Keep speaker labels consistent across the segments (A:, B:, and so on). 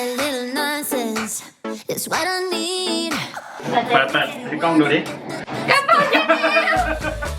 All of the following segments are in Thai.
A: A little nonsense is what I need.
B: เปิดเปิดให้กล้องดูดิ
A: That's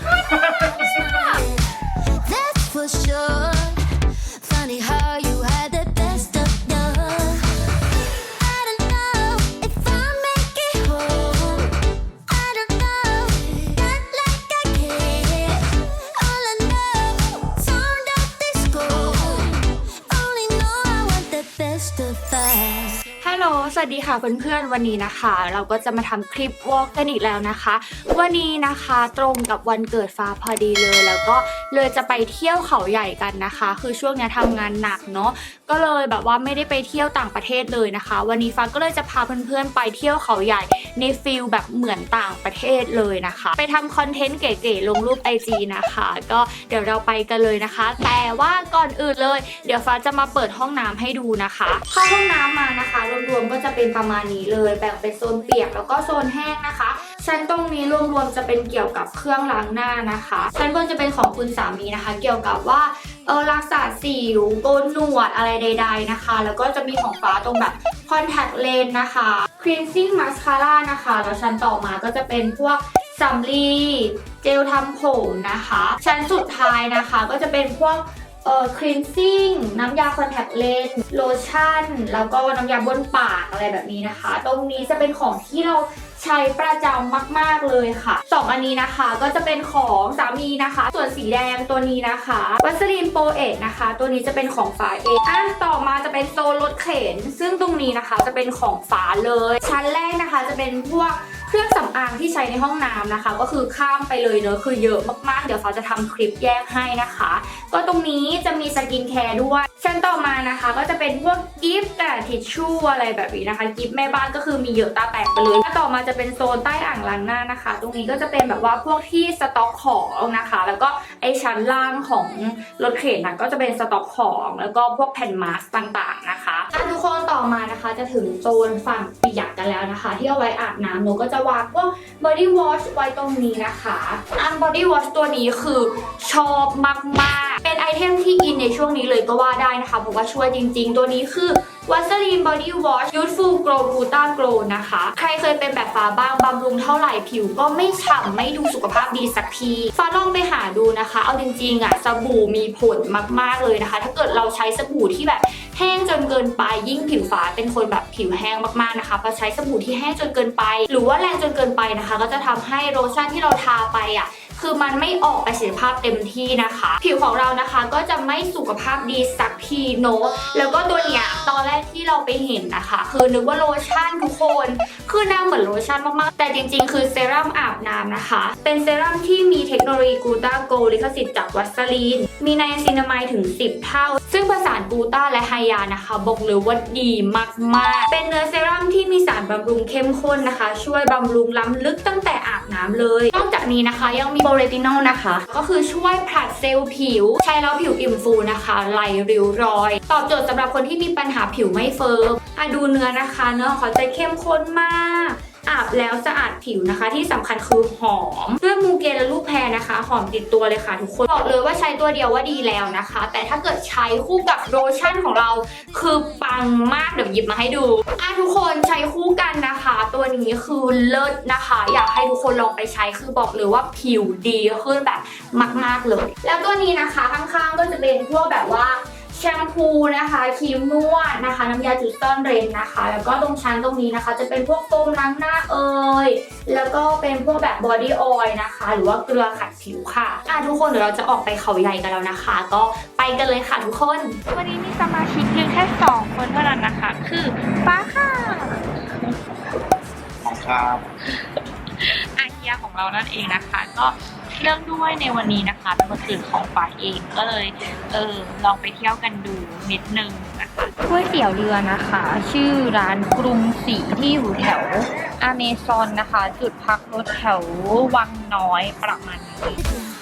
C: ลโหล สวัสดีค่ะเพื่อนๆ วันนี้นะคะ เราก็จะมาทำคลิปวอล์กกันอีกแล้วนะคะ วันนี้นะคะตรงกับวันเกิดฟ้าพอดีเลย แล้วก็เลยจะไปเที่ยวเขาใหญ่กันนะคะ คือช่วงนี้ทำงานหนักเนาะก็เลยแบบว่าไม่ได้ไปเที่ยวต่างประเทศเลยนะคะ วันนี้ฟ้าก็เลยจะพาเพื่อนๆไปเที่ยวเขาใหญ่ในฟิลแบบเหมือนต่างประเทศเลยนะคะ ไปทำคอนเทนต์เก๋ๆลงรูป IG นะคะ ก็เดี๋ยวเราไปกันเลยนะคะ แต่ว่าก่อนอื่นเลย เดี๋ยวฟ้าจะมาเปิดห้องน้ำให้ดูนะคะเข้าห้องน้ำมานะคะ รวมๆก็จะเป็นประมาณนี้เลยแบ่งเป็นโซนเปียกแล้วก็โซนแห้งนะคะชั้นตรงนี้รวมๆจะเป็นเกี่ยวกับเครื่องล้างหน้านะคะชั้นบนจะเป็นของคุณสามีนะคะ เกี่ยวกับว่าเออรักษาสิวโกนหนวดอะไรใด ๆนะคะ แล้วก็จะมีของฟ้าตรงแบบ contact lens นะคะ cleansing mascara นะคะ แล้วชั้นต่อมาก็จะเป็นพวกสำลีเจลทำผมนะคะ ชั้นสุดท้ายนะคะก็จะเป็นพวกเอ่อ cleansing น้ำยา contact lens โลชั่น แล้วก็น้ำยาบ้วนปากอะไรแบบนี้นะคะ ตรงนี้จะเป็นของที่เรา ใช้ประจำมาก ๆ เลยค่ะสองอันนี้นะคะก็จะเป็นของสามีนะคะ ส่วนสีแดงตัวนี้นะคะวัสลีนโปเอทนะคะ ตัวนี้จะเป็นของฝาเองอันต่อมาจะเป็นโซลรถเข็น ซึ่งตรงนี้นะคะจะเป็นของฝาเลย ชั้นแรกนะคะจะเป็นพวก เครื่องสำอางที่ใช้ในห้องน้ำนะคะ ก็คือข้ามไปเลยเนอะคือเยอะมากๆ เดี๋ยวฟ้าจะทำคลิปแยกให้นะคะ ก็ตรงนี้จะมีสกินแคร์ด้วยชั้นต่อมานะคะ ก็จะเป็นพวกกิฟต์แต่ทิชชู่อะไรแบบนี้นะคะ กิฟต์แม่บ้านก็คือมีเยอะตาแตกไปเลยต่อมาจะเป็นโซนใต้อ่างล้างหน้านะคะ ตรงนี้ก็จะเป็นแบบว่าพวกที่สต็อกของนะคะ แล้วก็ ไอชั้นล่างของรถเข็นนะก็จะเป็นสต็อกของแล้วก็พวกแผ่นมาสต่างๆนะคะอะทุกคนต่อมานะคะจะถึงโซนฝั่งเปียกกันแล้วนะคะ ที่เอาไว้อาบน้ำหนูก็จะวางพวก body wash ไว้ตรงนี้นะคะอัน body wash ตัวนี้คือชอบมากๆ เป็นไอเทมที่อินในช่วงนี้เลยก็ว่าได้นะคะเพราะว่าช่วยจริง ๆ ตัวนี้คือ วัสลีน body wash youthful glow gluta glow นะคะ ใครเคยเป็นแบบฟ้าบ้างบำรุงเท่าไหร่ผิวก็ไม่ฉ่ำไม่ดูสุขภาพดีสักทีฟ้าลองไปหาดูนะคะ เอาจริงๆอะสบู่มีผลมากๆเลยนะคะ ถ้าเกิดเราใช้สบู่ที่แบบแห้งจนเกินไปยิ่งผิวฟ้าเป็นคนแบบผิวแห้งมากๆนะคะพอใช้สบู่ที่แห้งจนเกินไป หรือว่าแรงจนเกินไปนะคะ ก็จะทำให้โลชั่นที่เราทาไปอะ คือมันไม่ออกประสิทธิภาพเต็มที่นะคะ ผิวของเรานะคะก็จะไม่สุขภาพดีสักทีเนแล้วก็ตัวเนี้ยตอนแรกที่เราไปเห็นนะคะ คือนึกว่าโลชั่นทุกคน คือหน้าเหมือนโลชั่นมากๆ แต่จริงๆ คือเซรั่มอาบน้ำนะคะ เป็นเซรั่มที่มีเทคโนโลยีกูต้าโกลิขสิทธิ์จากวัสลีน มีไนซินามายถึง 10 เท่า ซึ่งผสานกูต้าและไฮยานะคะ บอกเลยว่าดีมากๆ เป็นเนื้อเซรั่มที่มีสารบำรุงเข้มข้นนะคะ ช่วยบำรุงล้ำลึกตั้งแต่อาบน้ำเลย นอกจากนี้นะคะยังมีโบเรตินอลนะคะ ก็คือช่วยผลัดเซลล์ผิว ใช้แล้วผิวอิ่มฟูนะคะไหลริ้วรอย ตอบโจทย์สำหรับคนที่มีปัญหาผิวไม่เฟิร์มอะดูเนื้อนะคะ เนื้อเขาจะเข้มข้นมาก อาบแล้วสะอาดผิวนะคะ ที่สำคัญคือหอม ด้วยมูเกนและลูกแพรนะคะ หอมติดตัวเลยค่ะทุกคนบอกเลยว่าใช้ตัวเดียวว่าดีแล้วนะคะ แต่ถ้าเกิดใช้คู่กับโลชั่นของเรา คือปังมากเดี๋ยวหยิบมาให้ดูอะทุกคนใช้คู่กันนะคะ ตัวนี้คือเลิศนะคะ อยากให้ทุกคนลองไปใช้คือบอกเลยว่าผิวดีขึ้นแบบมาก ๆเลย แล้วตัวนี้นะคะข้างๆก็จะเป็นพวกแบบว่า แชมพูนะคะครีมนวดนะคะ น้ำยาจุดซ่อนเร้นนะคะ แล้วก็ตรงชั้นตรงนี้นะคะ จะเป็นพวกโฟมล้างหน้าเอยแล้วก็เป็นพวกแบบบอดี้ออยล์นะคะ หรือว่าเกลือขัดผิวค่ะอะทุกคนเดี๋ยวเราจะออกไปเขาใหญ่กันแล้วนะคะ ก็ไปกันเลยค่ะทุกคน
D: วันนี้มีสมาชิกเพียงแค่สองคนเท่านั้นนะคะ คือฟ้าค่ะ
B: ของครับ
D: อาเฮียของเรานั่นเองนะคะ ก็ เรื่องด้วยในวันนี้นะคะเป็นวันเกิดของฝ่าเองก็เลย เออลองไปเที่ยวกันดูนิดนึงนะคะก๋วยเตี๋ยวเรือนะคะ ชื่อร้านกรุงศรีที่อยู่แถวอเมซอนนะคะ จุดพักรถแถววังน้อยประมาณนี้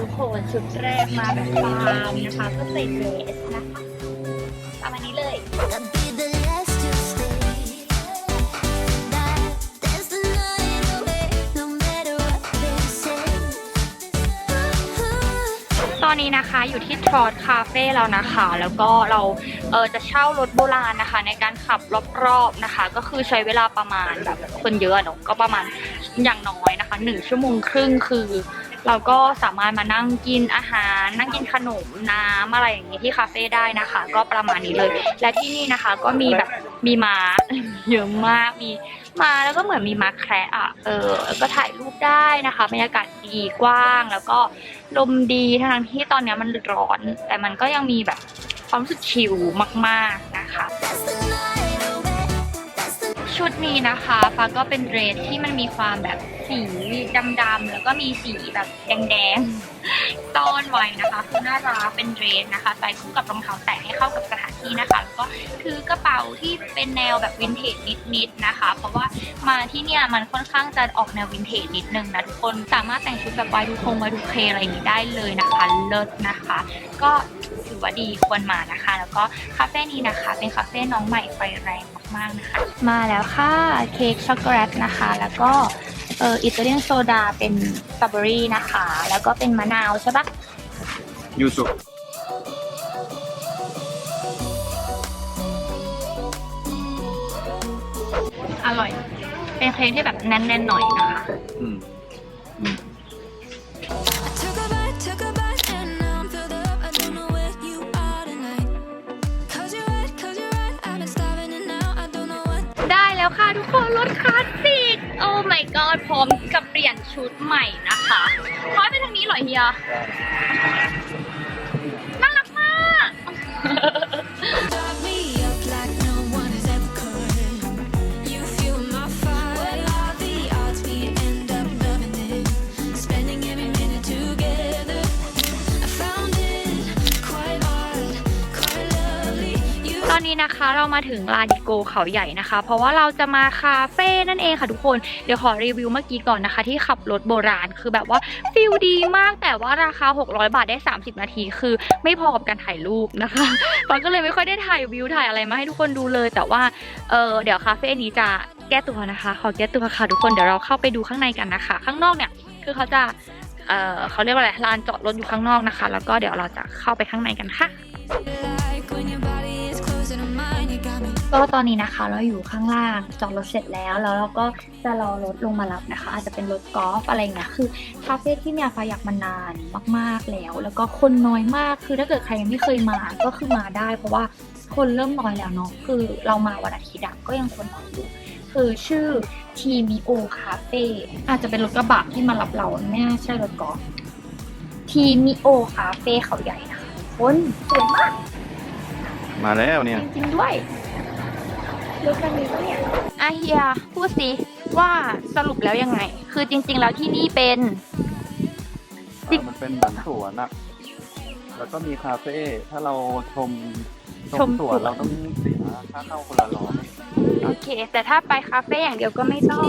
D: ทุกคนชุดแรกมาแบบฟาร์มนะคะก็ใส่เดสนะคะตามาณนี้เลย
A: ต
C: อนนี้นะคะอยู่ที่ทรอดคาเฟ่แล้วนะคะ แล้วก็เราเจะเช่ารถโบราณนะคะ ในการขับรอบๆนะคะ ก็คือใช้เวลาประมาณแบบคนเยอะเนาะก็ประมาณอย่างน้อยนะคะหนึ่งชั่วโมงครึ่งคือ เราก็สามารถมานั่งกินอาหาร นั่งกินขนมน้ำอะไรอย่างนี้ที่คาเฟ่ได้นะคะ ก็ประมาณนี้เลย และที่นี่นะคะก็มีแบบมีม้าเยอะมากมีมาแล้วก็เหมือนมีม้าแคระอะ เออ ก็ถ่ายรูปได้นะคะ บรรยากาศดีกว้าง แล้วก็ลมดีทั้งที่ตอนนี้มันร้อน แต่มันก็ยังมีแบบความรู้สึกชิลมาก ๆ นะคะ ชุดนี้นะคะฟ้าก็เป็นเดรสที่มันมีความแบบสีดำๆแล้วก็มีสีแบบแดงๆต้อนไว้นะคะคือน่ารักเป็นเดรสนะคะใส่คู่กับรองเท้าแตะให้เข้ากับสถานที่นะคะแล้วก็ถือกระเป๋าที่เป็นแนวแบบวินเทจนิดๆนะคะ เพราะว่ามาที่เนี่ยมันค่อนข้างจะออกแนววินเทจนิดนึงนะทุกคนสามารถแต่งชุดแบบวายดูคงวายดูเคอะไรอย่างนี้ได้เลยนะคะเลิศนะคะ ก็ถื อว่าดีควรมานะคะ แล้วก็คาเฟ่นี้นะคะ เป็นคาเฟ่น้องใหม่ไฟแรงมากๆนะคะ มาแล้วค่ะเค้กช็อกโกแลตนะคะ แล้วก็เอออิตาเลียนโซดาเป็นสตรอเบอรี่นะคะ แล้วก็เป็นมะนาวใช่ปะ
B: ยูสุ
C: อร่อย เป็นเค้กที่แบบแน่นๆหน่อยนะคะ
B: อืม
C: แล้วค่ะทุกคนรถคลาสสิก โอ้ my god พร้อมกับเปลี่ยนชุดใหม่นะคะร้อยไปทางนี้เหรอเฮีย น่ารักมาก นี้นะคะ เรามาถึงลาดิโกเขาใหญ่นะคะ เพราะว่าเราจะมาคาเฟ่นั่นเองค่ะทุกคนเดี๋ยวขอรีวิวเมื่อกี้ก่อนนะคะ ที่ขับรถโบราณคือแบบว่าฟิลดีมากแต่ว่าราคา 600 บาทได้ 30 นาที คือไม่พอกับการถ่ายรูปนะคะฟอนก็เลยไม่ค่อยได้ถ่ายวิวถ่ายอะไรมาให้ทุกคนดูเลย แต่ว่าเออเดี๋ยวคาเฟ่นี้จะแก้ตัวนะคะ ขอแก้ตัวค่ะทุกคนเดี๋ยวเราเข้าไปดูข้างในกันนะคะ ข้างนอกเนี่ยคือเขาจะเออเขาเรียกว่าอะไรลานจอดรถอยู่ข้างนอกนะคะ แล้วก็เดี๋ยวเราจะเข้าไปข้างในกันค่ะ ก็ตอนนี้นะคะเราอยู่ข้างล่างจอดรถเสร็จแล้วแล้วเราก็จะรอรถลงมารับนะคะ อาจจะเป็นรถกอล์ฟอะไรเงี้ยคือคาเฟ่ที่เนี่ยฟ้าอยากมานานมากๆแล้ว แล้วก็คนน้อยมากคือถ้าเกิดใครยังไม่เคยมาก็คือมาได้ เพราะว่าคนเริ่มน้อยแล้วเนาะคือเรามาวันอาทิตย์อะก็ยังคนน้อยอยู่คือชื่อทีมิโอคาเฟ่อาจจะเป็นรถกระบะที่มารับเราไม่น่าใช่รถกอล์ฟทีมิโอคาเฟ่เขาใหญ่นะคะคนสวยมาก
B: มาแล้วเนี่ย
C: จริงๆด้วย รถคันนี้ปะเนี่ยอาเฮียพูดสิว่าสรุปแล้วยังไง คือจริง ๆ แล้วที่นี่เป็นจริง
B: มันเป็นเหมือนสวนอะแล้วก็มีคาเฟ่ถ้าเราชม
C: ชม
B: สวน
C: สวน
B: เราต้องเสียค่าเข้าคนละร้อย
C: โอเค แต่ถ้าไปคาเฟ่อย่างเดียวก็ไม่ต้อง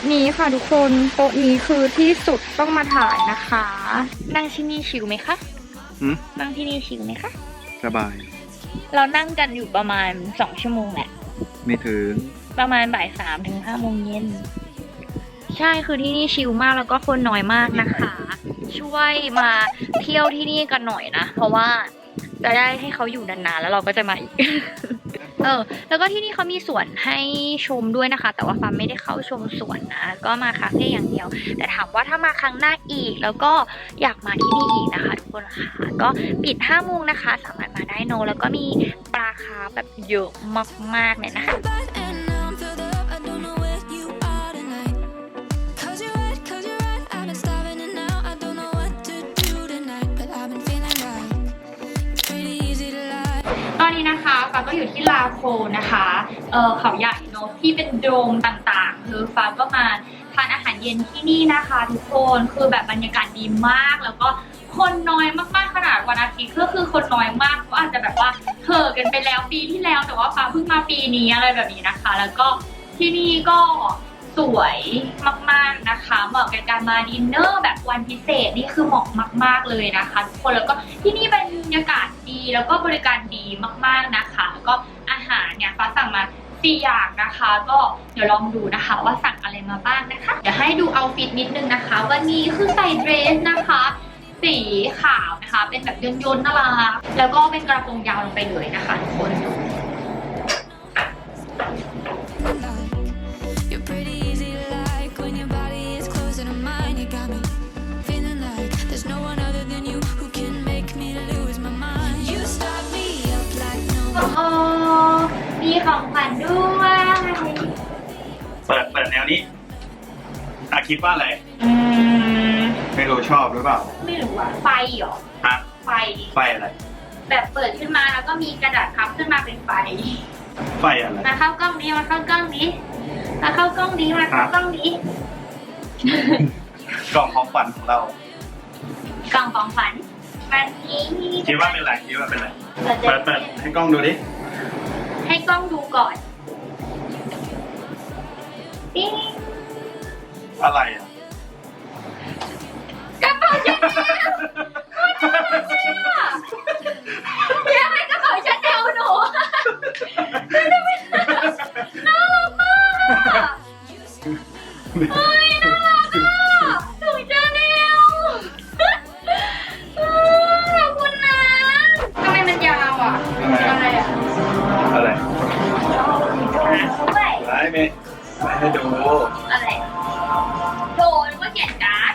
C: ะนี้ค่ะทุกคนโต๊ะนี้คือที่สุดต้องมาถ่ายนะคะ นั่งที่นี่ชิลไหมคะ
B: หืม
C: นั่งที่นี่ชิลไหมคะ
B: สบาย
C: เรานั่งกันอยู่ประมาณสองชั่วโมงแหละ
B: ไม่ถึง
C: ประมาณบ่ายสามถึงห้าโมงเย็นใช่คือที่นี่ชิลมากแล้วก็คนน้อยมากนะคะ ช่วยมาเที่ยวที่นี่กันหน่อยนะ เพราะว่าจะได้ให้เขาอยู่นานๆแล้วเราก็จะมาอีก เออ แล้วก็ที่นี่เขามีสวนให้ชมด้วยนะคะ แต่ว่าฟ้าไม่ได้เข้าชมสวนนะ ก็มาคาเฟ่อย่างเดียว แต่ถามว่าถ้ามาครั้งหน้าอีก แล้วก็อยากมาที่นี่อีกนะคะทุกคนค่ะ ก็ปิดห้าโมงนะคะ สามารถมาได้โน แล้วก็มีปลาคาแบบเยอะมากๆเนี่ยนะคะ ก็อยู่ที่ลาโคนะคะเออเขาใหญ่เนาะที่เป็นโดมต่างๆ คือฟ้าก็มาทานอาหารเย็นที่นี่นะคะทุกคนคือแบบบรรยากาศดีมาก แล้วก็คนน้อยมากๆขนาดวันอาทิตย์ก็คือคนน้อยมากเพราะอาจจะแบบว่าเห่อะกันไปแล้วปีที่แล้ว แต่ว่าฟ้าเพิ่งมาปีนี้อะไรแบบนี้นะคะ แล้วก็ที่นี่ก็ สวยมากๆนะคะ เหมาะกับการมาดินเนอร์แบบวันพิเศษนี่คือเหมาะมาก ๆเลยนะคะทุกคนแล้วก็ที่นี่บรรยากาศดีแล้วก็บริการดีมากๆนะคะ แล้วก็อาหารเนี่ยฟ้าสั่งมาสี่อย่างนะคะ ก็เดี๋ยวลองดูนะคะ ว่าสั่งอะไรมาบ้างนะคะเดี๋ยวให้ดูเอาฟิตนิดนึงนะคะ วันนี้คือใส่เดรสนะคะสีขาวนะคะ เป็นแบบยนๆน่ารักแล้วก็เป็นกระโปรงยาวลงไปเลยนะคะทุกคน ของขวัญด้วย
B: เปิดเปิดแนวนี้อะคิดว่าอะไร
C: อืม
B: ไม่รู้ชอบหรือเปล่า
C: ไม่รู้ว่าไฟเหรอ
B: ฮะ
C: ไฟ
B: ไฟอะไร
C: แบบเปิดขึ้นมาแล้วก็มีกระดาษพับขึ้นมาเป็นไฟ
B: ไฟอะไร
C: มาเข้ากล้องนี้มาเข้ากล้องนี้ มาเข้ากล้องนี้มาเข้ากล้องนี้
B: กล่องของขวัญของเรา
C: กล่องของขวัญวันนี้
B: คิดว่าเป็นอะไรคิดว่าเป็นอะไร
C: เปิด
B: เปิดเปิดให้กล้องดูดิ
C: ให้กล้องดูก่อนปิ๊ง
B: อะไรอะ
C: กระเป๋าชาแนลอยากให้กระเป๋าชาแนลหนูน่ารักมาก
B: ให้ดู
C: อะไรโดนว่าเขียนการ์ด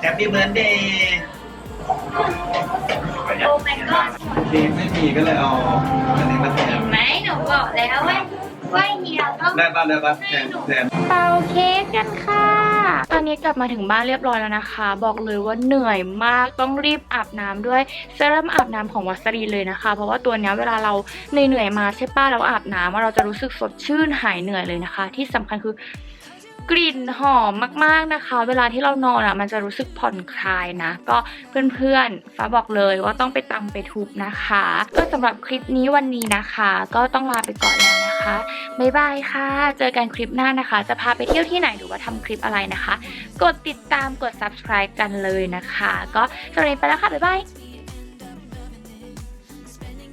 B: แฮปปี้เบิร์ดเดย์
C: โอ้ my god
B: ทีมไม่มีก็เลยเอาอันนี้มาแท
C: เห็
B: น
C: นไหมหนูบอกแล้วว่าว่าเฮียต้อง
B: ได้ป่ะได้ป่ะแทนแทน
E: เป่าเค้กกันค่ะต อนนี้กลับมาถึงบ้านเรียบร้อยแล้วนะคะ บอกเลยว่าเหนื่อยมากต้องรีบอาบน้ำด้วยเซรั่มอาบน้ำของวัสรีเลยนะคะ เพราะว่าตัวนี้เวลาเราเหนื่อยมาใช่ป้ะเราอาบน้ำเราจะรู้สึกสดชื่นหายเหนื่อยเลยนะคะ ที่สำคัญคือกลิ่นหอมมากๆนะคะ เวลาที่เรานอนอะมันจะรู้สึกผ่อนคลายนะ ก็เพื่อนๆฟ้าบอกเลยว่าต้องไปตำไปทุบนะคะ ก็สำหรับคลิปนี้วันนี้นะคะ ก็ต้องลาไปก่อนแล้ว นะคะบ๊ายบายค่ะ เจอกันคลิปหน้านะคะ จะพาไปเที่ยวที่ไหนหรือว่าทำคลิปอะไรนะคะ กดติดตามกด subscribe กันเลยนะคะ ก็สำหรับวันนี้ไปแล้วค่ะบ๊ายบาย